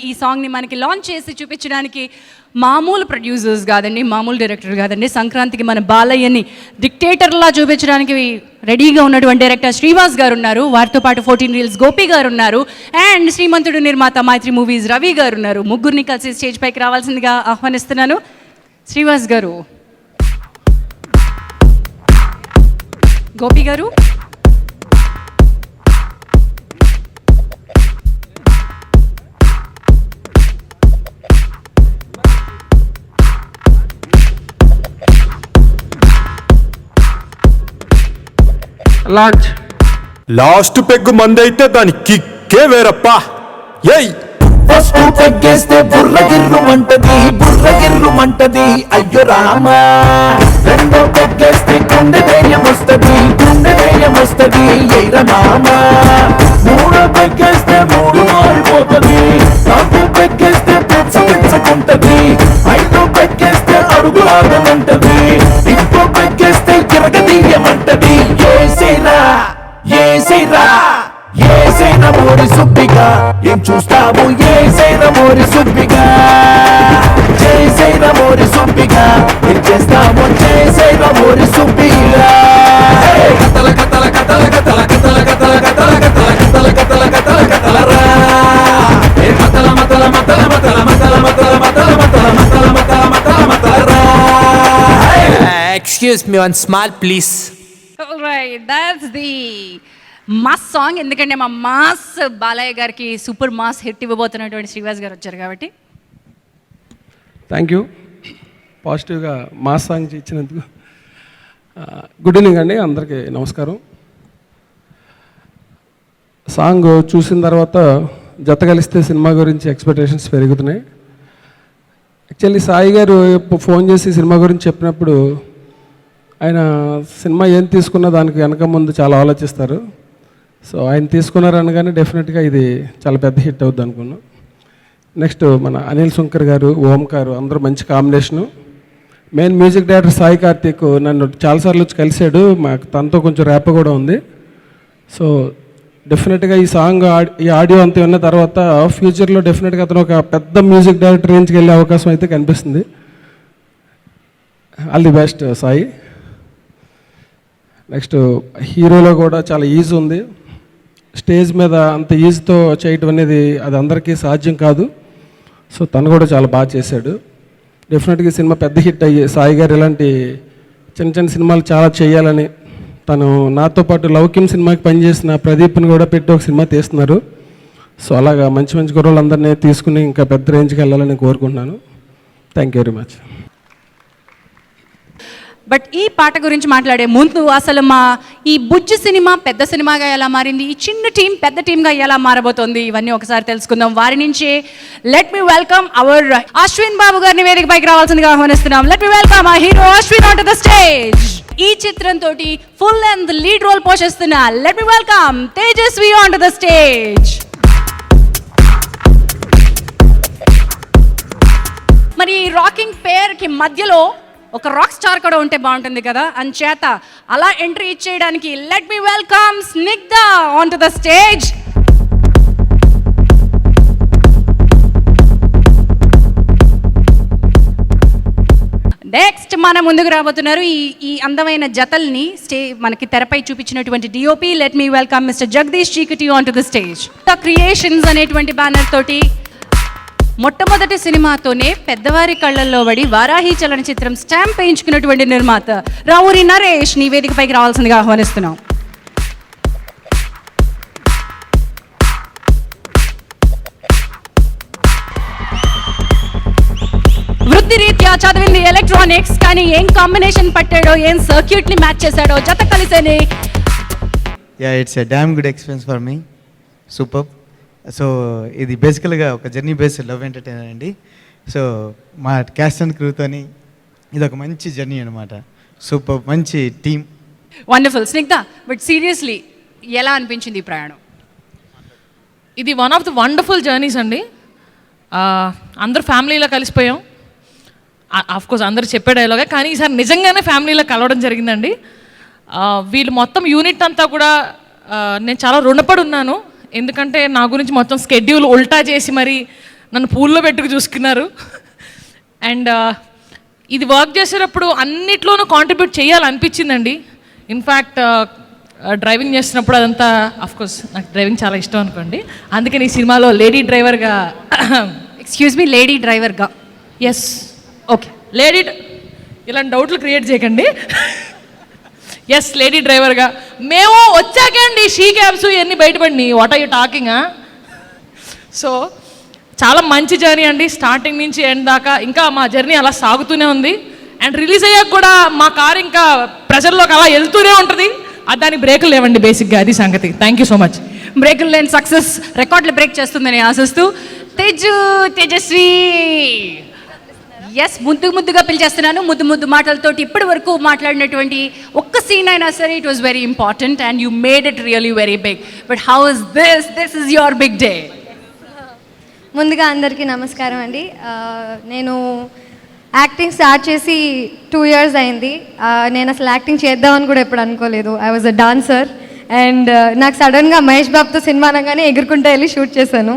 ఈ సాంగ్ని మనకి లాంచ్ చేసి చూపించడానికి మామూలు ప్రొడ్యూసర్స్ కాదండి మామూలు డైరెక్టర్ కాదండి సంక్రాంతికి మన బాలయ్యని డిక్టేటర్లా చూపించడానికి రెడీగా ఉన్నటువంటి డైరెక్టర్ శ్రీవాస్ గారు ఉన్నారు. వారితో పాటు ఫోర్టీన్ రీల్స్ గోపి గారు ఉన్నారు. అండ్ శ్రీమంతుడు నిర్మాత మైత్రి మూవీస్ రవి గారు ఉన్నారు. ముగ్గురిని కలిసి స్టేజ్ పైకి రావాల్సిందిగా ఆహ్వానిస్తున్నాను. శ్రీవాస్ గారు. గోపి గారు. లాంచ్ లాస్ట్ పెగ్గు మందైతే దాని కిక్కే వేరప్పా. ఏయ్! ఫస్ట్ తగ్గేస్తే బుర్ర గిర్రుమంటది బుర్ర గిర్రుమంటది అయ్యో రామా. రెండో తగ్గేస్తే గుండె ధైర్యం వస్తది గుండె ధైర్యం వస్తది ఎయ్ర మామా. సుబ్బిగా చేసైన మోరి సుబ్బిగా ఏం చేస్తావు చేసైన మోరి సుబ్బిగా కతల కతల కతల కతల కతల కతల కతల కతల కతల కతల కతల కతలరా ఏ మతల మతల మతల మతల మతల మతల మతల మతల మతల మతల మతల మతలరా excuse me one small please right that's the mass song ఎందుకంటే మా మాస్ బాలయ్య గారికి సూపర్ మాస్ హిట్ ఇవ్వబోతున్నటువంటి శ్రీవాస్ గారు వచ్చారు కాబట్టి. థ్యాంక్ యూ పాజిటివ్గా మాస్ సాంగ్ ఇచ్చినందుకు గుడ్ ఈవినింగ్ అండి అందరికీ నమస్కారం. సాంగ్ చూసిన తర్వాత జత కలిస్తే సినిమా గురించి ఎక్స్పెక్టేషన్స్ పెరుగుతున్నాయి. యాక్చువల్లీ సాయి గారు ఫోన్ చేసి సినిమా గురించి చెప్పినప్పుడు ఆయన సినిమా ఏం తీసుకున్నా దానికి వెనక ముందు చాలా ఆలోచిస్తారు. సో ఆయన తీసుకున్నారు అనగానే డెఫినెట్గా ఇది చాలా పెద్ద హిట్ అవుద్ది అనుకున్నాం. నెక్స్ట్ మన అనిల్ శంకర్ గారు ఓంకార్ అందరూ మంచి combination main music director Sai Karthik నన్ను చాలాసార్లు వచ్చి కలిశాడు. మాకు తనతో కొంచెం ర్యాప్ కూడా ఉంది. సో డెఫినెట్గా ఈ సాంగ్ ఆడి- ఈ ఆడియో అంతా విన్న తర్వాత ఫ్యూచర్లో డెఫినెట్గా అతను ఒక పెద్ద మ్యూజిక్ డైరెక్టర్ రేంజ్కి వెళ్ళే అవకాశం అయితే కనిపిస్తుంది. All the best Sai. Next హీరోలో కూడా చాలా ఈజీ ఉంది. స్టేజ్ మీద అంత ఈజీతో చేయటం అనేది అది అందరికీ సాధ్యం కాదు. సో తను కూడా చాలా బాగా చేశాడు. డెఫినెట్గా సినిమా పెద్ద హిట్ అయ్యి సాయి గారు ఇలాంటి చిన్న చిన్న సినిమాలు చాలా చేయాలని తను నాతో పాటు లౌక్యం సినిమాకి పనిచేసిన ప్రదీప్ని కూడా పెట్టి ఒక సినిమా తీస్తున్నారు. సో అలాగా మంచి మంచి కుర్రోళ్ళందరినీ తీసుకుని ఇంకా పెద్ద రేంజ్కి వెళ్ళాలని కోరుకుంటున్నాను. Thank you very much but ఈ పాట గురించి మాట్లాడే ముందు అసలు మా ఈ బుజ్జి సినిమా పెద్ద సినిమాగా ఎలా మారింది? ఈ చిన్న టీం పెద్ద టీంగా ఎలా మారబోతోంది? ఇవన్నీ ఒకసారి తెలుసుకుందాం. వారి నుంచే let me welcome our Ashwin Babu గారిని వేదిక పైకి రావాల్సిందిగా ఆహ్వానిస్తున్నాం. లెట్ మీ వెల్కమ్ ఆ hero Ashwin on the stage ఈ చిత్రంతో ఫుల్ లెంత్ లీడ్ రోల్ పోషిస్తున్న let me welcome Tejaswi on the stage మరి ఈ రాకింగ్ పేర్కి మధ్యలో ఒక రాక్ స్టార్ కూడా ఉంటే బాగుంటుంది కదా? అంచేత అలా entry ఇచ్చేయడానికి let me welcome Snigdha on to the stage next మన ముందుకు రాబోతున్నారు ఈ ఈ అందమైన జతల్ని స్టే మనకి తెరపై చూపించినటువంటి DOP let me welcome mister Jagadish Cheekati on to the stage creations అనేటువంటి బ్యానర్ తోటి మొట్టమొదటి సినిమాతోనే పెద్దవారి కళ్ళల్లో పడి వారాహి చలనచిత్రం స్టాంప్ వేయించుకున్నటువంటి నిర్మాత రావురి నరేష్ నివేదికపైకి రావాల్సిందిగా ఆహ్వానిస్తున్నాం. వృత్తి రీత్యా చదివింది ఎలక్ట్రానిక్స్ కానీ ఏం కాంబినేషన్ పట్టాడో ఏం సర్క్యూట్ని మ్యాచ్ చేశాడో జత కలిసేనే. Yeah it's a damn good experience for me super so ఇది బేసికల్గా ఒక జర్నీ బేస్డ్ లవ్ ఎంటర్టైనర్ అండి. సో మా క్యాస్ట్ అండ్ క్రూతోని ఇది ఒక మంచి జర్నీ అనమాట సూపర్ మంచి team wonderful Snigdha but seriously ఎలా అనిపించింది ఈ ప్రయాణం? ఇది one of the wonderful journeys అండి. ఆ, అందరు ఫ్యామిలీలో కలిసిపోయాం. ఆఫ్ కోర్స్ అందరు చెప్పే డైలాగే కానీ ఈసారి నిజంగానే ఫ్యామిలీలో కలవడం జరిగిందండి. వీళ్ళు మొత్తం యూనిట్ అంతా కూడా నేను చాలా రుణపడి ఉన్నాను. ఎందుకంటే నా గురించి మొత్తం స్కెడ్యూల్ ఉల్టా చేసి మరి నన్ను పూల్లో పెట్టుకు చూసుకున్నారు. అండ్ ఇది వర్క్ చేసేటప్పుడు అన్నిట్లోనూ కాంట్రిబ్యూట్ చేయాలనిపించిందండి. ఇన్ఫ్యాక్ట్ డ్రైవింగ్ చేస్తున్నప్పుడు అదంతా కోర్స్ నాకు డ్రైవింగ్ చాలా ఇష్టం అనుకోండి. అందుకని ఈ సినిమాలో లేడీ డ్రైవర్గా ఎక్స్క్యూజ్ మీ లేడీ డ్రైవర్గా ఎస్ ఓకే లేడీ ఇలాంటి డౌట్లు క్రియేట్ చేయకండి. ఎస్ లేడీ డ్రైవర్గా మేము వచ్చాకండి షీ క్యాబ్స్ ఇవన్నీ బయటపడినాయి? What are you talking so చాలా మంచి జర్నీ అండి. స్టార్టింగ్ నుంచి ఎండ్ దాకా ఇంకా మా జర్నీ అలా సాగుతూనే ఉంది. అండ్ రిలీజ్ అయ్యాక కూడా మా కార్ ఇంకా ప్రజల్లోకి అలా వెళ్తూనే ఉంటుంది. అది దానికి బ్రేకులు లేవండి బేసిక్గా అది సంగతి. థ్యాంక్ యూ సో మచ్ బ్రేకులు లేని సక్సెస్ రికార్డులు బ్రేక్ చేస్తుందని ఆశిస్తూ. తేజు తేజస్వి! ఎస్ ముద్దు ముద్దుగా పిలిచేస్తున్నాను. ముద్దు ముద్దు మాటలతోటి ఇప్పటి వరకు మాట్లాడినటువంటి ఒక్క సీన్ అయినా సరే it was very important and you made it really very big but how is this this is your big day ముందుగా అందరికీ నమస్కారం అండి. నేను యాక్టింగ్ స్టార్ట్ చేసి టూ ఇయర్స్ అయింది. నేను అసలు యాక్టింగ్ చేద్దామని కూడా ఎప్పుడు అనుకోలేదు. I was a dancer and నాకు సడన్గా మహేష్ బాబుతో సినిమా అనగానే ఎగురుకుంటూ వెళ్ళి షూట్ చేశాను.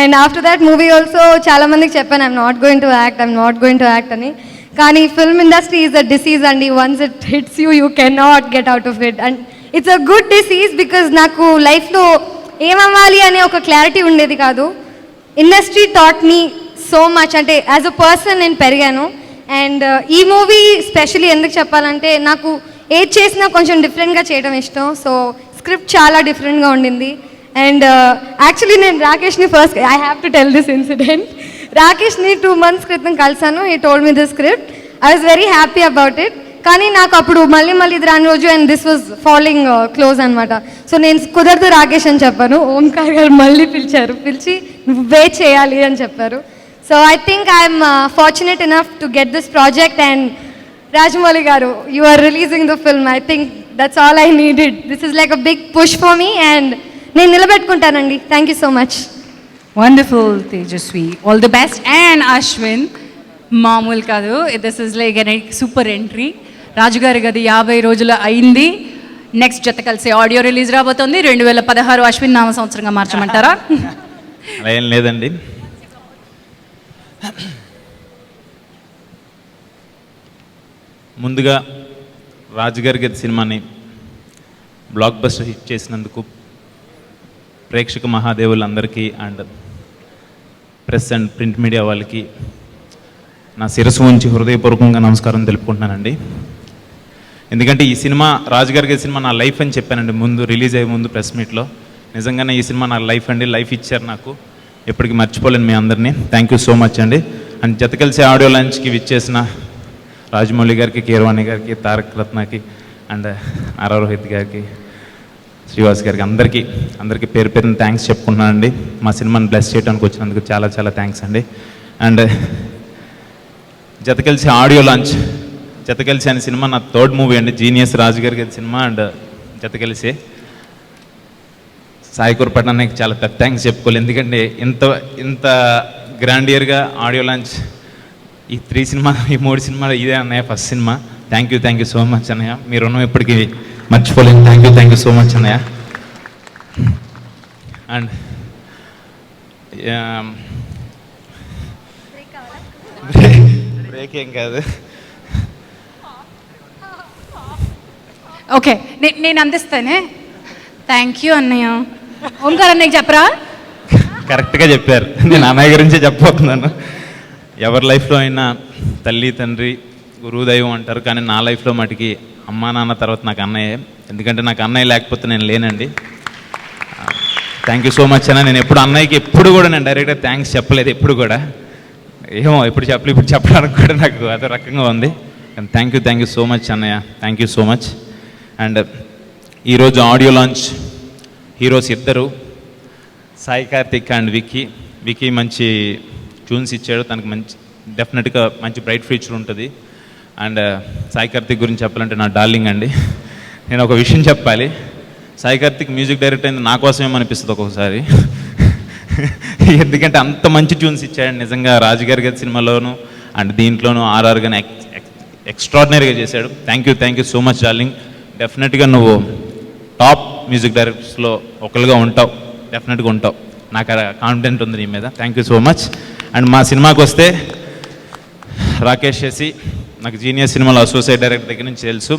And after that movie also చాలా మందికి చెప్పాను I'm not going to act I'm not going to act అని. కానీ film industry is a disease అండి. Once it hits you you can not get out of it and it's a good disease because నాకు లైఫ్లో ఏమవ్వాలి అనే ఒక clarity ఉండేది కాదు. Industry taught me so much అంటే యాజ్ అ పర్సన్ నేను పెరిగాను. అండ్ uh, ఈ మూవీ స్పెషల్లీ ఎందుకు చెప్పాలంటే నాకు ఏది చేసినా కొంచెం డిఫరెంట్గా చేయడం ఇష్టం. సో స్క్రిప్ట్ చాలా డిఫరెంట్గా ఉండింది. అండ్ యాక్చువల్లీ uh, నేను రాకేష్ని first I have to tell this incident రాకేష్ని two months క్రితం కలిసాను ఈ told me this script I was very happy about it కానీ నాకు అప్పుడు మళ్ళీ మళ్ళీ ఇది రాని రోజు and this was following close అనమాట సో నేను కుదరదు రాకేష్ అని చెప్పాను. ఓంకార్ గారు మళ్ళీ పిలిచారు. పిలిచి నువ్వే చేయాలి అని చెప్పారు. So I think I'm fortunate enough to get this project and Rajamouli garu you are releasing the film I think that's all I needed this is like a big push for me and నేను నిలబెట్టుకుంటానండి. Thank you so much wonderful Tejaswi all the best and Ashwin మామూలు కాదు. This is like an super entry రాజుగారి గది యాభై రోజులు అయింది. Next జత కలిసి ఆడియో రిలీజ్ రాబోతోంది. రెండు వేల పదహారు అశ్విన్ నామ సంవత్సరంగా మార్చమంటారా? అలా ఏం లేదండి. ముందుగా రాజుగారి గది సినిమాని బ్లాక్ బస్టర్ హిట్ చేసినందుకు ప్రేక్షక మహాదేవులందరికీ and press and print media వాళ్ళకి నా శిరస్సు ఉంచి హృదయపూర్వకంగా నమస్కారం తెలుపుకుంటున్నానండి. ఎందుకంటే ఈ సినిమా రాజుగారి సినిమా నా లైఫ్ అని చెప్పానండి ముందు రిలీజ్ అయ్యే ముందు ప్రెస్ మీట్లో. నిజంగానే ఈ సినిమా నా లైఫ్ అండి లైఫ్ ఇచ్చారు నాకు. ఎప్పటికీ మర్చిపోలేను మీ అందరినీ. థ్యాంక్ యూ సో మచ్ అండి. అండ్ జత కలిసి ఆడియో లంచ్కి విచ్చేసిన రాజమౌళి గారికి కీరవాణి గారికి తారక్ రత్నకి అండ్ నారా రోహిత్ గారికి శ్రీవాస్ గారికి అందరికీ అందరికీ పేరు పేరున థ్యాంక్స్ చెప్పుకుంటున్నానండి. మా సినిమాని బ్లెస్ చేయడానికి వచ్చినందుకు చాలా చాలా థ్యాంక్స్ అండి. అండ్ జతకెలిసి ఆడియో లాంచ్ జతకెలిసి అనే సినిమా నా థర్డ్ మూవీ అండి. జీనియస్ రాజు గారి గారి సినిమా అండ్ జతకెలిసి సాయికూర్ పట్టణానికి చాలా పెద్ద థ్యాంక్స్ చెప్పుకోవాలి. ఎందుకంటే ఇంత ఇంత గ్రాండియర్గా ఆడియో లాంచ్ ఈ త్రీ సినిమా ఈ మూడు సినిమాలు ఇదే అన్నయ్య first cinema. Thank you thank you so much అన్నయ్య. మీ రుణం ఇప్పటికీ మర్చిపోలేను thank you thank you so much అన్నయ్య అండ్ బ్రేక్ ఏం కాదు ఓకే నేను అందిస్తానే. థ్యాంక్ యూ అన్నయ్య. ఓంకార్ అన్నయ్య చెప్పరా? కరెక్ట్గా చెప్పారు. నేను అన్నయ్య గురించే చెప్పబోతున్నాను. ఎవరి లైఫ్లో అయినా తల్లి తండ్రి గురువు దైవం అంటారు కానీ నా లైఫ్లో మటుకి అమ్మా నాన్న తర్వాత నాకు అన్నయ్య. ఎందుకంటే నాకు అన్నయ్య లేకపోతే నేను లేనండి. థ్యాంక్ యూ సో మచ్ అన్న. నేను ఎప్పుడు అన్నయ్యకి ఎప్పుడు కూడా నేను డైరెక్ట్గా థ్యాంక్స్ చెప్పలేదు ఎప్పుడు కూడా. ఏమో ఎప్పుడు చెప్పలేదు ఇప్పుడు చెప్పడానికి కూడా నాకు అదో రకంగా ఉంది. And thank you thank you so much అన్నయ్య. Thank you so much and ఈరోజు ఆడియో లాంచ్ హీరోస్ ఇద్దరు సాయి కార్తిక్ అండ్ విక్కీ. విక్కీ మంచి ట్యూన్స్ ఇచ్చాడు. తనకు మంచి డెఫినెట్గా మంచి బ్రైట్ ఫ్యూచర్ ఉంటుంది. అండ్ uh, సాయి కార్తిక్ గురించి చెప్పాలంటే నా డార్లింగ్ అండి. నేను ఒక విషయం చెప్పాలి. సాయి కార్తిక్ మ్యూజిక్ డైరెక్టర్ అయింది నా కోసమేమో అనిపిస్తుంది ఒక్కొక్కసారి. ఎందుకంటే అంత మంచి ట్యూన్స్ ఇచ్చాడు నిజంగా రాజుగారి గారి సినిమాలోను అండ్ దీంట్లోనూ ఆర్ఆర్ గాని ఎక్స్ట్రాడినరీగా చేశాడు. Thank you thank you so much darling. డెఫినెట్గా నువ్వు టాప్ మ్యూజిక్ డైరెక్టర్స్లో ఒకరుగా ఉంటావు. డెఫినెట్గా ఉంటావు. నాకు కాన్ఫిడెంట్ ఉంది నీ మీద. Thank you so much and మా సినిమాకి వస్తే రాకేష్ చేసి నాకు జీనియస్ సినిమాలో అసోసియేట్ డైరెక్టర్ దగ్గర నుంచి తెలుసు.